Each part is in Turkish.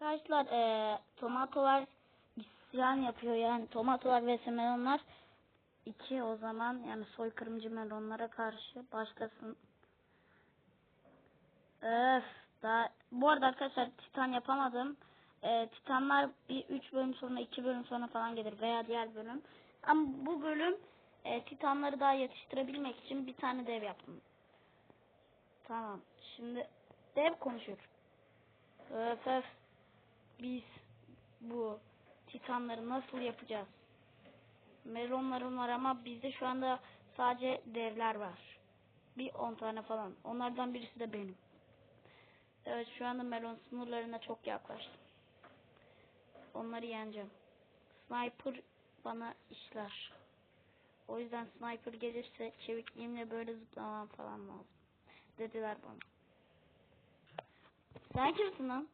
Arkadaşlar eee tomatolar isyan yapıyor yani tomatolar ve melonlar iki o zaman yani soykırımcı melonlara karşı başlasın. Öf daha bu arada arkadaşlar titan yapamadım. Eee titanlar bir 3 bölüm sonra 2 bölüm sonra falan gelir veya diğer bölüm. Ama bu bölüm eee titanları daha yetiştirebilmek için bir tane dev yaptım. Tamam. Şimdi dev konuşur. Öf öf. Biz bu titanları nasıl yapacağız? Melonlarım var ama bizde şu anda sadece devler var. Bir 10 tane falan. Onlardan birisi de benim. Evet şu anda melon sınırlarına çok yaklaştım. Onları yeneceğim. Sniper bana işler. O yüzden sniper gelirse çevikliğimle böyle zıplamam falan lazım. Dediler bana. Sen kimsin lan?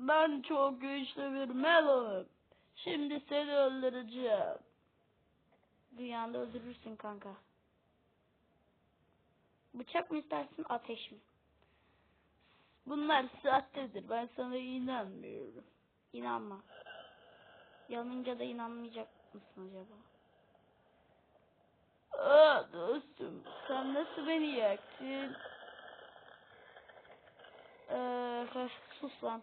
Ben çok güçlü bir melonum. Şimdi seni öldüreceğim. Dünyanda öldürürsün kanka. Bıçak mı istersin ateş mi? Bunlar sahtedir. Ben sana inanmıyorum. İnanma. Yanınca da inanmayacak mısın acaba? Aa dostum sen nasıl beni yaktın? Ee, sus lan.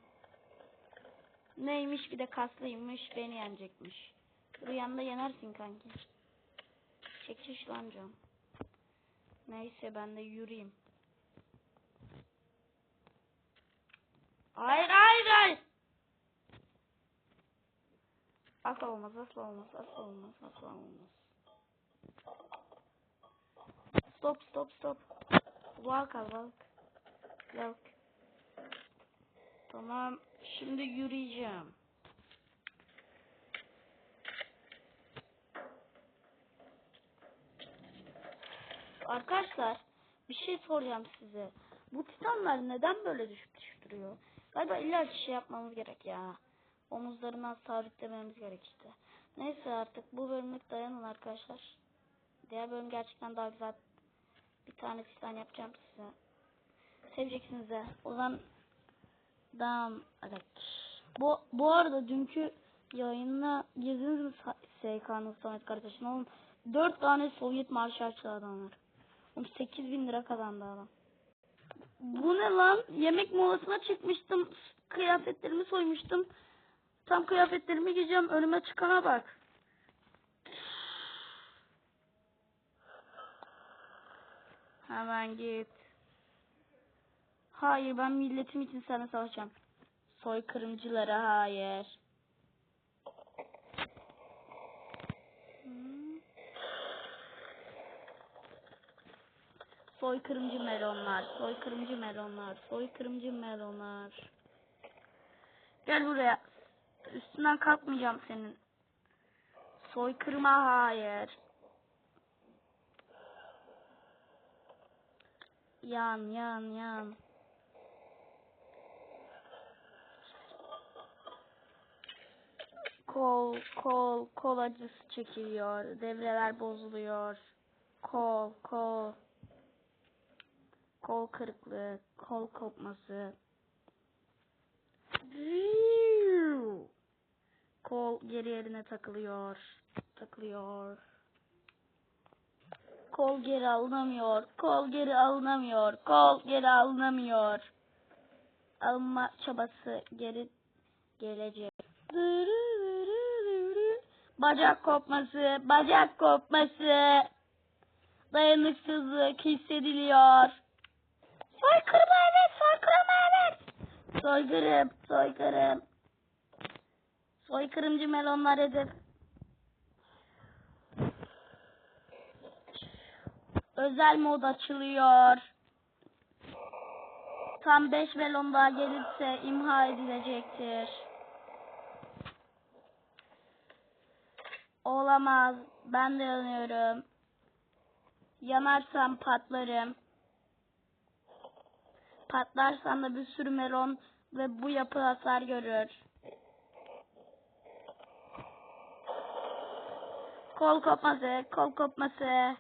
Neymiş bir de kaslıymış beni yenecekmiş. Rüyanda yenersin kanki. Çekiş lan can. Neyse ben de yürüyeyim. Hayır hayır hayır. Asla olmaz asla olmaz asla olmaz asla olmaz. Stop stop stop. Walk al walk. Walk. Tamam. Şimdi yürüyeceğim. Arkadaşlar bir şey soracağım size. Bu titanlar neden böyle düşüp düşüp duruyor? Galiba illa bir şey yapmamız gerek ya. Omuzlarından sabitlememiz gerek işte. Neyse artık bu bölümlük dayanın arkadaşlar. Diğer bölüm gerçekten daha güzel. Bir tane titan yapacağım size. Seveceksiniz de. O zaman Tamam. Evet. Bu, bu arada dünkü yayında girdiniz mi SK'nın Samet kardeşin oğlum 4 tane Sovyet marşı açtı adamlar. Oğlum 8 bin lira kazandı adam. Bu ne lan? Yemek molasına çıkmıştım. Kıyafetlerimi soymuştum. Tam kıyafetlerimi giyeceğim. Önüme çıkana bak. Hemen git. Hayır ben milletim için sana savaşacağım. Soykırımcılara hayır. Soykırımcı melonlar, soykırımcı melonlar, soykırımcı melonlar. Gel buraya. Üstünden kalkmayacağım senin. Soykırıma hayır. Yan yan yan. Kol, kol, kol acısı çekiliyor. Devreler bozuluyor. Kol, kol. Kol kırıklığı, kol kopması. Kol geri yerine takılıyor. Takılıyor. Kol geri alınamıyor. Kol geri alınamıyor. Kol geri alınamıyor. Alınma çabası geri gelecek. Bacak kopması, bacak kopması. Dayanıksızlık hissediliyor. Soykırım evet, soykırım evet. Soykırım, soykırım. Soykırımcı melonlar hedef. Özel mod açılıyor. Tam 5 melon daha gelirse imha edilecektir. Olamaz. Ben de yanıyorum. Yanarsam patlarım. Patlarsam da bir sürü melon ve bu yapı hasar görür. Kol kopması, kol kopması.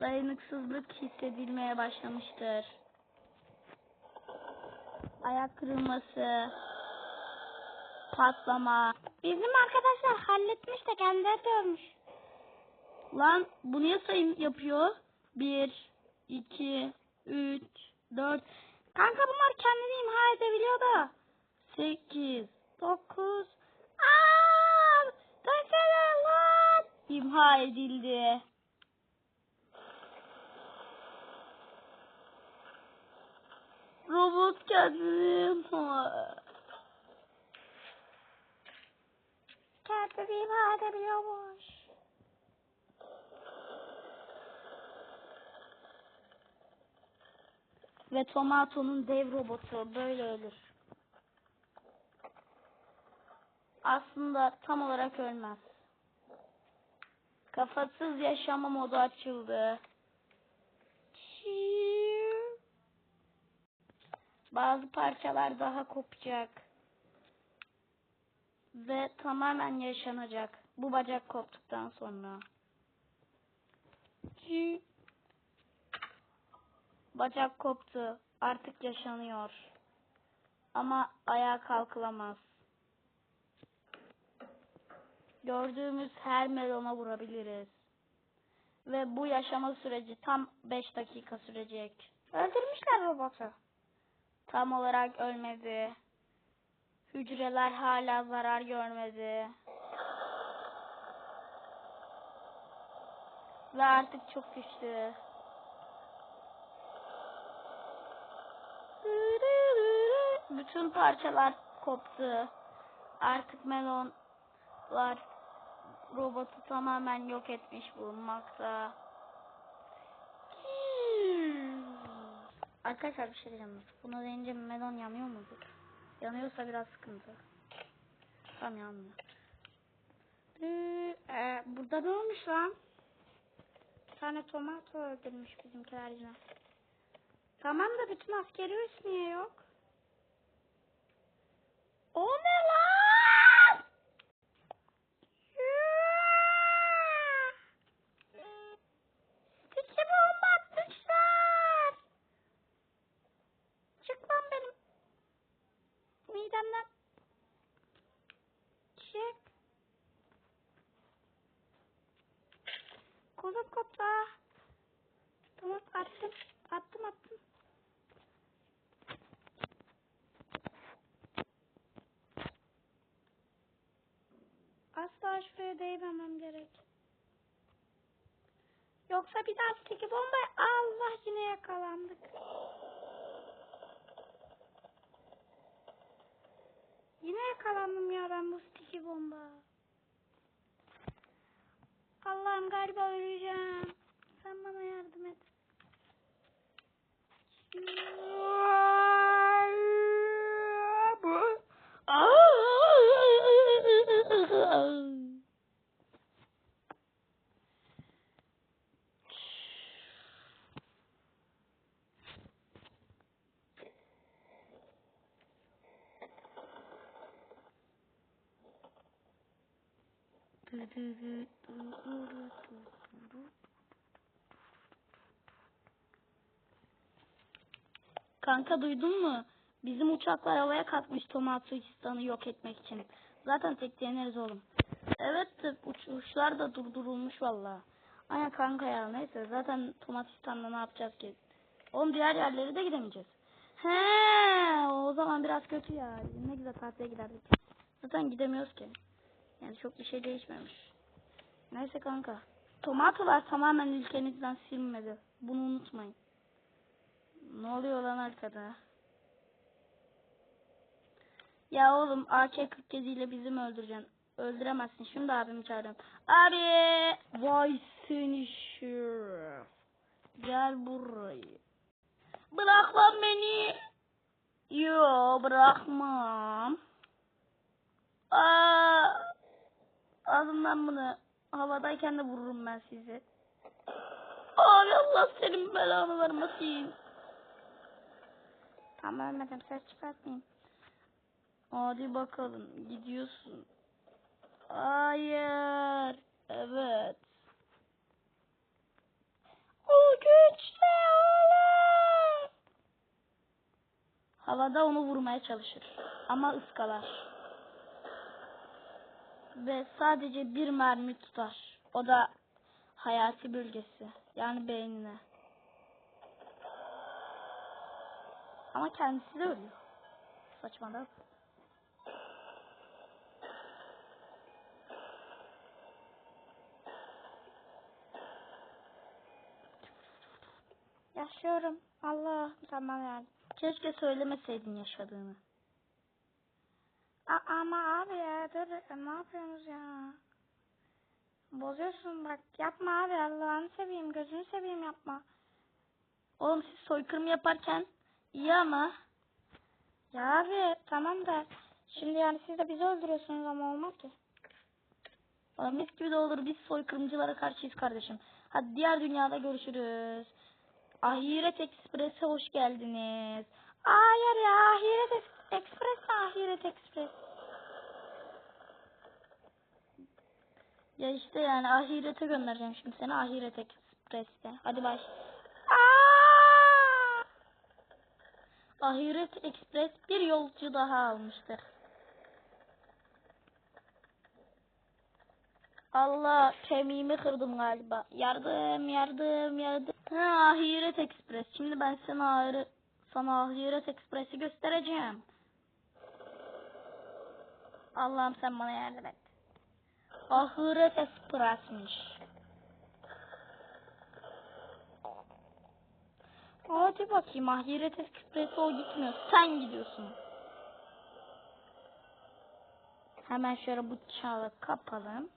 Dayanıksızlık hissedilmeye başlamıştır. Ayak kırılması. Patlama. Bizim arkadaşlar halletmiş de kendileri de ölmüş. Lan bu niye sayım yapıyor? 1, 2, 3, 4, Kanka bunlar kendini imha edebiliyor da. 8, 9. Aaa! Dönsene lan! imha edildi. Robot kendini imha. Kendini imha edebiliyormuş. Ve Tomato'nun dev robotu böyle ölür. Aslında tam olarak ölmez. Kafasız yaşama modu açıldı. Bazı parçalar daha kopacak. Ve tamamen yaşanacak. Bu bacak koptuktan sonra. Bacak koptu. Artık yaşanıyor. Ama ayağa kalkılamaz. Gördüğümüz her melona vurabiliriz. Ve bu yaşama süreci tam 5 dakika sürecek. Öldürmüşler robotu. Tam olarak ölmedi. Hücreler hala zarar görmedi. Ve artık çok güçlü. Bütün parçalar koptu. Artık melonlar robotu tamamen yok etmiş bulunmakta. Arkadaşlar bir şey diyeceğim. Buna deyince melon yanıyor mudur? Yanıyorsa biraz sıkıntı. Tam yanmıyor. Ee, e, burada ne olmuş lan? Bir tane tomato öldürmüş bizimkiler yine. Tamam da bütün askeri niye yok? O ne lan? Stiki bomba atmışlar. Çık lan benim. Midemden. Çık. Kolum koptu. Tamam attım. Attım attım. Asla şuraya değmemem gerek. Yoksa bir daha sticky bomba Allah yine yakalandık. Yine yakalandım ya ben bu sticky bomba. Allah'ım galiba öleceğim. Sen bana yardım et. Kanka duydun mu? Bizim uçaklar havaya kalkmış Tomatsuistan'ı yok etmek için. Zaten tek deneriz oğlum. Evet uçuşlar da durdurulmuş valla. Aynen kanka ya neyse zaten Tomatistan'da ne yapacağız ki? Oğlum diğer yerlere de gidemeyeceğiz. He, o zaman biraz kötü ya. Ne güzel tatile giderdik. Zaten gidemiyoruz ki. Yani çok bir şey değişmemiş. Neyse kanka. Tomatolar tamamen ülkenizden silmedi. Bunu unutmayın. Ne oluyor lan arkada? Ya oğlum AK-47 ile bizi mi öldüreceksin? Öldüremezsin. Şimdi abimi çağırıyorum. Abi! Vay seni şeref. Gel burayı. Bırak lan beni. Yo bırakmam. Aa! Alın lan bunu. Havadayken de vururum ben sizi. Abi Allah senin belanı vermesin. Tam ölmedim ses çıkartmayayım. Hadi bakalım gidiyorsun. Hayır. Evet. O güçlü oğlum. Havada onu vurmaya çalışır. Ama ıskalar. Ve sadece bir mermi tutar. O da hayati bölgesi. Yani beynine. Ama kendisi de ölüyor. Saçmalama. Yaşıyorum. Allah sen bana. Keşke söylemeseydin yaşadığını. A- ama abi ya dur ne yapıyorsunuz ya? Bozuyorsun bak yapma abi Allah'ını seveyim gözünü seveyim yapma. Oğlum siz soykırım yaparken iyi ama Ya abi tamam da şimdi yani siz de bizi öldürüyorsunuz ama olmaz ki. Mis gibi de olur. Biz soykırımcılara karşıyız kardeşim. Hadi diğer dünyada görüşürüz. Ahiret Ekspres'e hoş geldiniz. Hayır ya Ahiret mi Ahiret Express? Ya işte yani ahirete göndereceğim şimdi seni Ahiret Ekspres'te. Hadi baş. Aa! Ahiret Ekspres bir yolcu daha almıştır. Allah kemiğimi kırdım galiba. Yardım yardım yardım. Ha Ahiret Ekspres. Şimdi ben sana ahire, sana Ahiret Ekspres'i göstereceğim. Allah'ım sen bana yardım et. Ahiret Ekspres'miş. Hadi bakayım Ahiret Ekspres'e o gitmiyor. Sen gidiyorsun. Hemen şöyle bıçağı kapalım.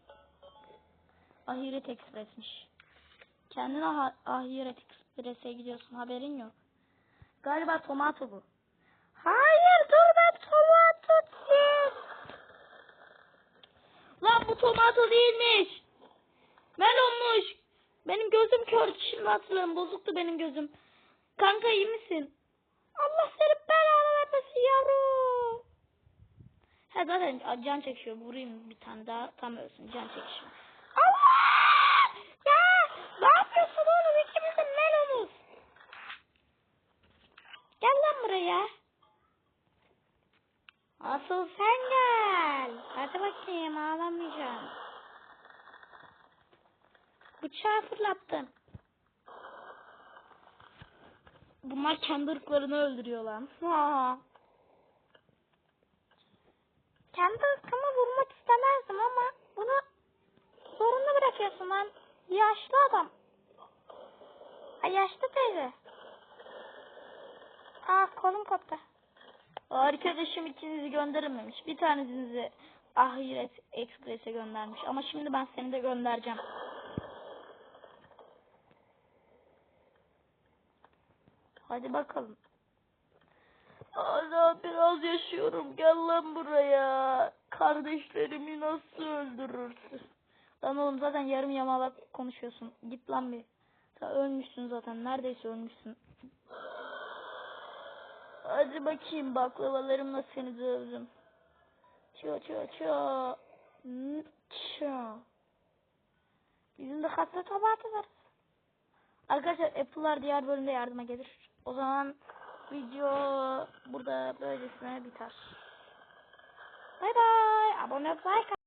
Ahiret Ekspres'miş. Kendin aha- Ahiret Ekspres'e gidiyorsun. Haberin yok. Galiba tomato bu. Hayır dur ben tomato siz. Lan bu tomato değilmiş. Melonmuş. Benim gözüm kör. Şimdi hatırladım. Bozuktu benim gözüm. Kanka iyi misin? Allah seni belanı vermesin yavrum. He zaten can çekişiyor. Vurayım bir tane daha. Tam ölsün. Can çekişiyor. Allah! Ya ne yapıyorsun oğlum ikimiz de melonuz. Gel lan buraya. Asıl sen gel. Hadi bakayım ağlamayacağım. Bıçağı fırlattım. Bunlar kendi ırklarını öldürüyor lan. Ha. Kendi ırkımı vurmak istemezdim ama bunu zorunlu bırakıyorsun lan. Yaşlı adam. Ay yaşlı teyze. Aa kolum koptu. Arkadaşım ikinizi gönderememiş. Bir tanesinizi Ahiret Ekspres'e göndermiş. Ama şimdi ben seni de göndereceğim. Hadi bakalım. Hala biraz yaşıyorum. Gel lan buraya. Kardeşlerimi nasıl öldürürsün? Lan oğlum zaten yarım yamalak konuşuyorsun. Git lan bir. Sen ölmüşsün zaten. Neredeyse ölmüşsün. Hadi bakayım baklavalarımla seni dövdüm. Ço ço ço. Ço. Bizim de hasta tomatı var. Arkadaşlar Apple'lar diğer bölümde yardıma gelir. O zaman video burada böylesine biter. Bay bay. Abone ol,